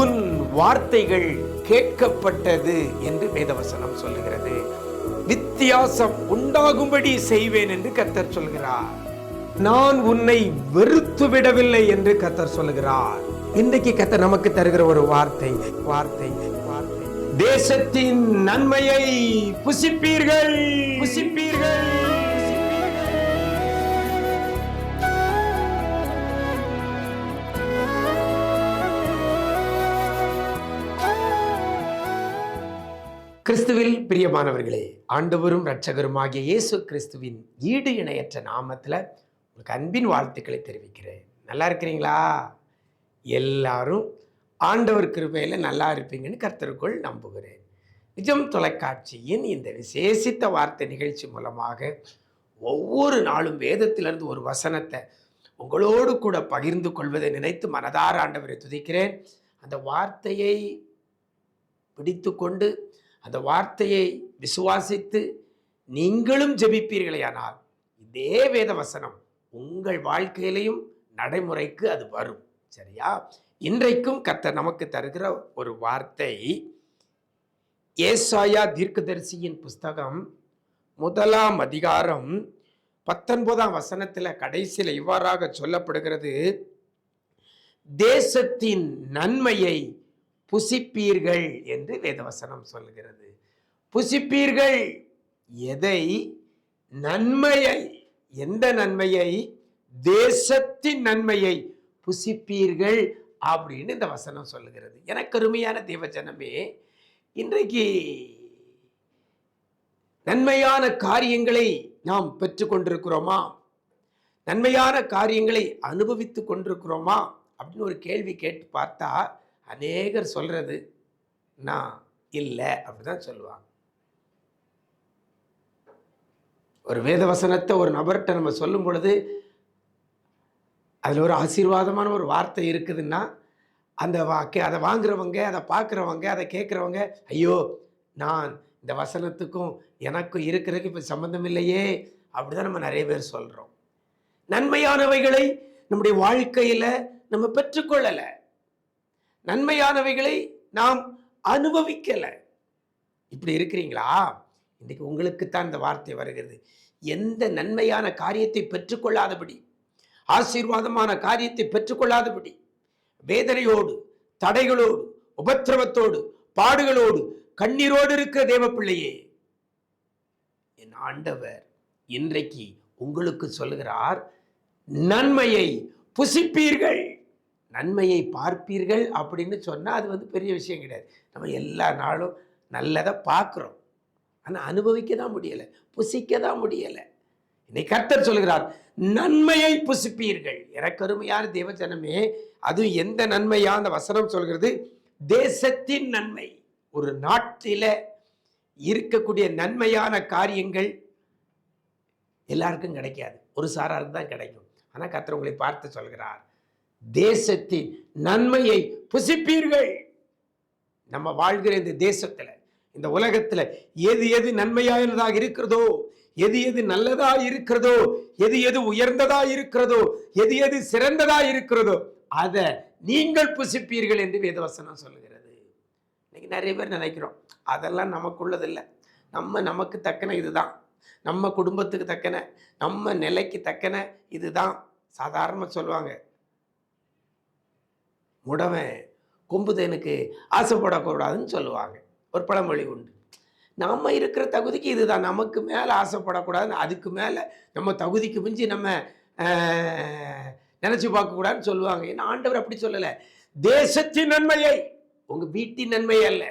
உன் வார்த்தைகள் கேட்கப்பட்டது என்று வேதவசனம் சொல்லுகிறது. வித்தியாசம் உண்டாகும்படி செய்வேன் என்று கத்தர் சொல்கிறார். நான் உன்னை வெறுத்து விடவில்லை என்று கத்தர் சொல்லுகிறார். இன்றைக்கு கத்தர் நமக்கு தருகிற ஒரு வார்த்தை வார்த்தை வார்த்தை. தேசத்தின் நன்மையை புசிப்பீர்கள். புசிப்பீர்கள். கிறிஸ்துவில் பிரியமானவர்களே ஆண்டவரும் இரட்சகருமாகிய இயேசு கிறிஸ்துவின் ஈடு இணையற்ற நாமத்தில் உங்களுக்கு அன்பின் வாழ்த்துக்களை தெரிவிக்கிறேன். நல்லா இருக்கிறீங்களா? எல்லாரும் ஆண்டவர் கிருபையில் நல்லா இருப்பீங்கன்னு கர்த்தருக்குள் நம்புகிறேன். நிஜம் தொலைக்காட்சியின் இந்த விசேஷித்த வார்த்தை நிகழ்ச்சி மூலமாக ஒவ்வொரு நாளும் வேதத்திலிருந்து ஒரு வசனத்தை உங்களோடு கூட பகிர்ந்து கொள்வதை நினைத்து மனதார ஆண்டவரை துதிக்கிறேன். அந்த வார்த்தையை பிடித்து கொண்டு அந்த வார்த்தையை விசுவாசித்து நீங்களும் ஜெபிப்பீர்களேயானால் இதே வேத வசனம் உங்கள் வாழ்க்கையிலையும் நடைமுறைக்கு அது வரும். சரியா? இன்றைக்கும் கர்த்தர் நமக்கு தருகிற ஒரு வார்த்தை ஏசாயா தீர்க்கதரிசியின் புஸ்தகம் முதலாம் அதிகாரம் பத்தொன்பதாம் வசனத்தில் கடைசியில் இவ்வாறாக சொல்லப்படுகிறது தேசத்தின் நன்மையை புசிப்பீர்கள் என்று வேதவசனம் சொல்கிறது. புசிப்பீர்கள் எதை? நன்மையை. எந்த நன்மையை? தேசத்தின் நன்மையை. புசிப்பீர்கள் அப்படின்னு இந்த வசனம் சொல்லுகிறது. எனக்கு அருமையான தேவஜனமே இன்றைக்கு நன்மையான காரியங்களை நாம் பெற்றுக்கொண்டிருக்கிறோமா நன்மையான காரியங்களை அனுபவித்து கொண்டிருக்கிறோமா? அப்படின்னு ஒரு கேள்வி கேட்டு பார்த்தா அநேகர் சொல்கிறது நான் இல்லை அப்படிதான் சொல்லுவாங்க. ஒரு வேத வசனத்தை ஒரு நபர்கிட்ட நம்ம சொல்லும் பொழுது அதில் ஒரு ஆசீர்வாதமான ஒரு வார்த்தை இருக்குதுன்னா அந்த வாக்கு அதை வாங்குறவங்க அதை பார்க்குறவங்க அதை கேட்குறவங்க ஐயோ நான் இந்த வசனத்துக்கும் எனக்கும் இருக்கிறதுக்கு இப்போ சம்மந்தம் இல்லையே அப்படிதான் நம்ம நிறைய பேர் சொல்கிறோம் நன்மையானவைகளை நம்முடைய வாழ்க்கையில் நம்ம பெற்றுக்கொள்ளலை. நன்மையானவைகளை நாம் அனுபவிக்கலை. இப்படி இருக்கிறீங்களா? இன்றைக்கு உங்களுக்குத்தான் இந்த வார்த்தை வருகிறது. எந்த நன்மையான காரியத்தை பெற்றுக்கொள்ளாதபடி ஆசீர்வாதமான காரியத்தை பெற்றுக்கொள்ளாதபடி வேதனையோடு தடைகளோடு உபத்திரவத்தோடு பாடுகளோடு கண்ணீரோடு இருக்கிற தேவ பிள்ளையே என் ஆண்டவர் இன்றைக்கு உங்களுக்கு சொல்லுகிறார் நன்மையை புசிப்பீர்கள். நன்மையை பார்ப்பீர்கள் அப்படின்னு சொன்னால் அது வந்து பெரிய விஷயம் கிடையாது. நம்ம எல்லா நாளும் நல்லதை பார்க்குறோம். ஆனால் அனுபவிக்க தான் முடியலை புசிக்க தான் முடியலை. இன்னைக்கு கர்த்தர் சொல்கிறார் நன்மையை புசிப்பீர்கள். இறக்கருமையான தேவஜனமே அது எந்த நன்மையா அந்த வசனம் சொல்கிறது? தேசத்தின் நன்மை ஒரு நாட்டில் இருக்கக்கூடிய நன்மையான காரியங்கள் எல்லாருக்கும் கிடைக்காது. ஒரு சாராருக்கு தான் கிடைக்கும். ஆனால் கர்த்தர் உங்களை பார்த்து சொல்கிறார் தேசத்தின் நன்மையை புசிப்பீர்கள். நம்ம வாழ்கிற இந்த தேசத்துல இந்த உலகத்துல எது எது நன்மையானதாக இருக்கிறதோ எது எது நல்லதா இருக்கிறதோ எது எது உயர்ந்ததா இருக்கிறதோ எது எது சிறந்ததா இருக்கிறதோ அதை நீங்கள் புசிப்பீர்கள் என்று வேதவசனம் சொல்லுகிறது. இன்னைக்கு நிறைய பேர் நினைக்கிறோம் அதெல்லாம் நமக்குள்ளதில்லை. நம்ம நமக்கு தக்கன இதுதான். நம்ம குடும்பத்துக்கு தக்கன நம்ம நிலைக்கு தக்கன இதுதான். சாதாரணமாக சொல்லுவாங்க முடவன் கொம்புதேனுக்கு ஆசைப்படக்கூடாதுன்னு சொல்லுவாங்க. ஒரு பழமொழி உண்டு. நம்ம இருக்கிற தகுதிக்கு இதுதான். நமக்கு மேலே ஆசைப்படக்கூடாதுன்னு அதுக்கு மேலே நம்ம தகுதிக்கு மிஞ்சி நம்ம நினச்சி பார்க்கக்கூடாதுன்னு சொல்லுவாங்க. ஏன்னா ஆண்டவர் அப்படி சொல்லலை. தேசத்தின் நன்மையை உங்கள் வீட்டின் நன்மை அல்ல.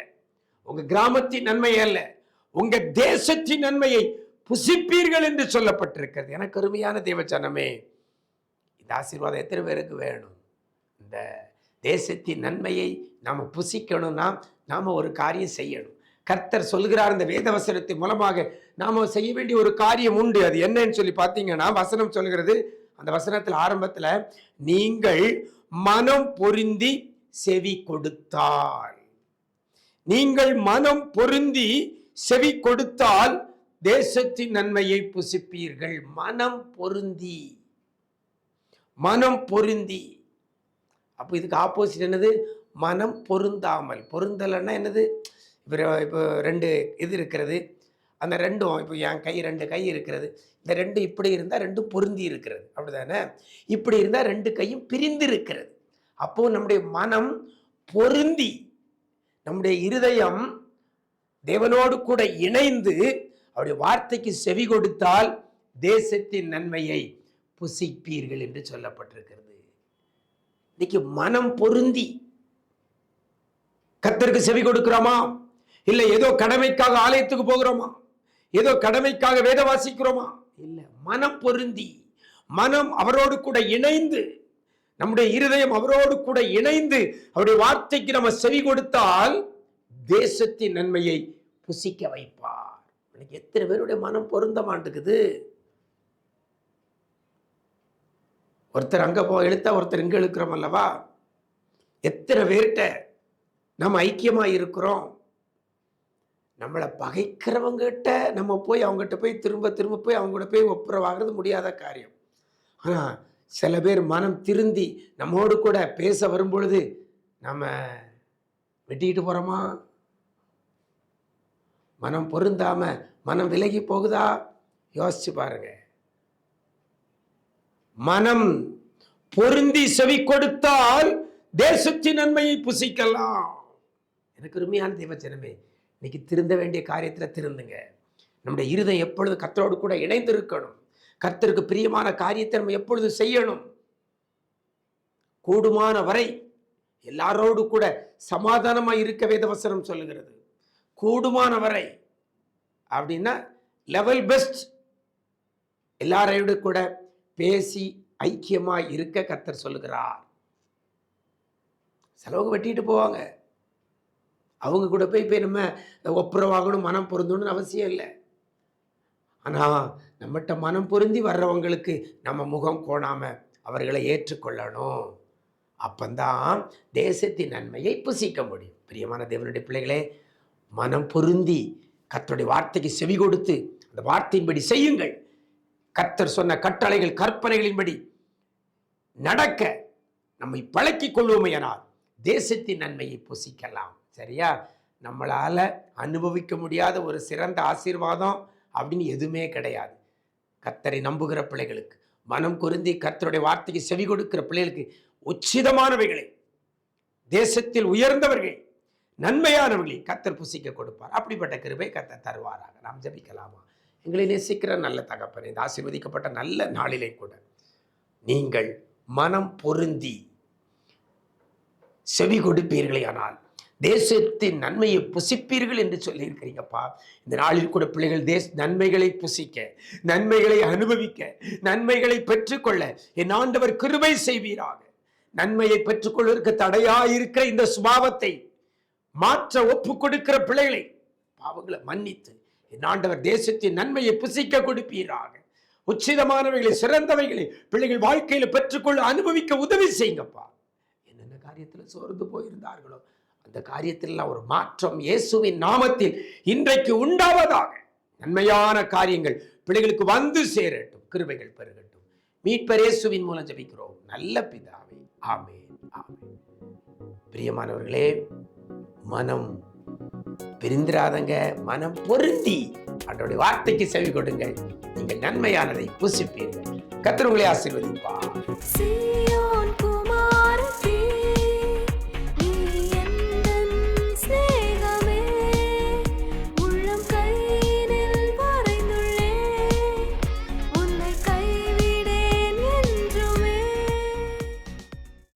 உங்கள் கிராமத்தின் நன்மை அல்ல. உங்கள் தேசத்தின் நன்மையை புசிப்பீர்கள் என்று சொல்லப்பட்டிருக்கிறது. எனக்கு அருமையான தேவச்சனமே இந்த ஆசீர்வாதம் எத்தனை பேருக்கு வேணும்? இந்த தேசத்தின் நன்மையை நாம் புசிக்கணும்னா நாம் ஒரு காரியம் செய்யணும். கர்த்தர் சொல்கிறார் இந்த வேதவசனத்தின் மூலமாக நாம் செய்ய வேண்டிய ஒரு காரியம் உண்டு. அது என்னன்னு சொல்லி பார்த்தீங்கன்னா வசனம் சொல்கிறது அந்த வசனத்தில் ஆரம்பத்தில் நீங்கள் மனம் பொருந்தி செவி கொடுத்தால். நீங்கள் மனம் பொருந்தி செவி கொடுத்தால் தேசத்தின் நன்மையை புசிப்பீர்கள். மனம் பொருந்தி. மனம் பொருந்தி. அப்போ இதுக்கு ஆப்போசிட் என்னது? மனம் பொருந்தாமல். பொருந்தலைன்னா என்னது? இப்போ இப்போ ரெண்டு இது இருக்கிறது. அந்த ரெண்டும் இப்போ என் கை ரெண்டு கை இருக்கிறது. இந்த ரெண்டு இப்படி இருந்தால் ரெண்டும் பொருந்தி இருக்கிறது. அப்படிதானே? இப்படி இருந்தால் ரெண்டு கையும் பிரிந்து இருக்கிறது. அப்போது நம்முடைய மனம் பொருந்தி நம்முடைய இருதயம் தேவனோடு கூட இணைந்து அவருடைய வார்த்தைக்கு செவி கொடுத்தால் தேசத்தின் நன்மையை புசிப்பீர்கள் என்று சொல்லப்பட்டிருக்கிறது. இன்னைக்கு மனம் பொருந்தி கத்தருக்கு செவி கொடுக்கிறோமா? இல்லை ஏதோ கடமைக்காக ஆலயத்துக்கு போகிறோமா? ஏதோ கடமைக்காக வேத வாசிக்கிறோமா? இல்லை மனம் பொருந்தி மனம் அவரோடு கூட இணைந்து நம்முடைய இருதயம் அவரோடு கூட இணைந்து அவருடைய வார்த்தைக்கு நம்ம செவி கொடுத்தால் தேசத்தின் நன்மையை புசிக்க வைப்பார். எத்தனை பேருடைய மனம் பொருந்த மாட்டேங்குது? ஒருத்தர் அங்கே போ இழுத்தா ஒருத்தர் இங்கே இழுக்கிறோம் அல்லவா? எத்தனை பேர்கிட்ட நம்ம ஐக்கியமாக இருக்கிறோம்? நம்மளை பகைக்கிறவங்ககிட்ட நம்ம போய் அவங்ககிட்ட போய் திரும்ப திரும்ப போய் அவங்ககிட்ட போய் ஒப்புரவாகிறது முடியாத காரியம். ஆனால் சில பேர் மனம் திருந்தி நம்மோடு கூட பேச வரும்பொழுது நம்ம வெட்டிக்கிட்டு போகிறோமா மனம் பொருந்தாமல் மனம் விலகி போகுதா? யோசிச்சு பாருங்கள் மனம் பொருந்தி செவி கொடுத்தால் தேசத்தின் நன்மையை புசிக்கலாம். எனக்கு உண்மையான தேவச்சனமே இன்னைக்கு திருந்த வேண்டிய காரியத்தில் திருந்துங்க. நம்முடைய இருதம் எப்பொழுது கத்தரோடு கூட இணைந்து இருக்கணும் கர்த்தருக்கு பிரியமான காரியத்தை நம்ம எப்பொழுது செய்யணும்? கூடுமான வரை எல்லாரோடு கூட சமாதானமாக இருக்க வேதவசனம் சொல்லுகிறது. கூடுமான வரை அப்படின்னா லெவல் பெஸ்ட் எல்லாரோடு கூட பேசி ஐக்கியமாக இருக்க கத்தர் சொல்லுகிறார். செலவுக்கு வெட்டிட்டு போவாங்க. அவங்க கூட போய் போய் நம்ம ஒப்புரவாகணும் மனம் பொருந்தணும்னு அவசியம் இல்லை. ஆனால் நம்மகிட்ட மனம் பொருந்தி வர்றவங்களுக்கு நம்ம முகம் கோணாமல் அவர்களை ஏற்றுக்கொள்ளணும். அப்பந்தான் தேசத்தின் நன்மையை புசிக்க முடியும். பிரியமான தேவனுடைய பிள்ளைகளே மனம் பொருந்தி கத்தோடைய வார்த்தைக்கு செவி கொடுத்து அந்த வார்த்தையின்படி செய்யுங்கள். கர்த்தர் சொன்ன கட்டளைகள் கற்பனைகளின்படி நடக்க நம்மை பழக்கி கொள்வோமையனால் தேசத்தின் நன்மையை புசிக்கலாம். சரியா? நம்மளால் அனுபவிக்க முடியாத ஒரு சிறந்த ஆசீர்வாதம் அப்படின்னு எதுவுமே கிடையாது. கர்த்தரை நம்புகிற பிள்ளைகளுக்கு மனம் குருந்தி கர்த்தருடைய வார்த்தைக்கு செவி கொடுக்கிற பிள்ளைகளுக்கு உச்சிதமானவைகளை தேசத்தில் உயர்ந்தவர்கள் நன்மையானவர்களை கத்தர் புசிக்க கொடுப்பார். அப்படிப்பட்ட கிருபை கத்தர் தருவாராக. நாம் ஜெபிக்கலாமா? எங்களை நேசிக்கிற நல்ல தகப்பனே இந்த ஆசீர்வதிக்கப்பட்ட நல்ல நாளிலே கூட நீங்கள் மனம் பொருந்தி செவி கொடுப்பீர்களே ஆனால் தேசத்தின் நன்மையை புசிப்பீர்கள் என்று சொல்லியிருக்கிறீங்கப்பா. இந்த நாளில் கூட பிள்ளைகள் தேச நன்மைகளை புசிக்க நன்மைகளை அனுபவிக்க நன்மைகளை பெற்றுக்கொள்ள என் ஆண்டவர் கிருபை செய்வீராக. நன்மையை பெற்றுக்கொள்வதற்கு தடையாயிருக்கிற இந்த சுபாவத்தை மாற்ற ஒப்பு கொடுக்கிற பிள்ளைகளை பாவங்களை மன்னித்து ஆண்டவர் தேசத்தின் நன்மையை புசிக்க கொடுப்பீராக. உச்சிதமானவைகளை சிறந்தவைகளை பிள்ளைகள் வாழ்க்கையில் பெற்றுக்கொள்ள அனுபவிக்க உதவி செய்யுங்கப்பா. என்னென்ன காரியத்தில் சோர்ந்து போயிருந்தார்களோ அந்த காரியத்திலெல்லாம் ஒரு மாற்றம் இயேசுவின் நாமத்தில் இன்றைக்கு உண்டாவதாக. நன்மையான காரியங்கள் பிள்ளைகளுக்கு வந்து சேரட்டும் கிருபைகள் பெருகட்டும். மீட்பர் இயேசுவின் மூலம் ஜெபிக்கிறோம். நல்ல பிதாவே. ஆமே ஆமே பிரியமானவர்களே மனம் பிரிந்திராதங்க மனம் பொருந்தி அவருடைய வார்த்தைக்கு செவி கொடுங்கள். நீங்கள் நன்மையானதை பூசிப்பீர்கள். கர்த்தர் ஆசீர்வதிப்பா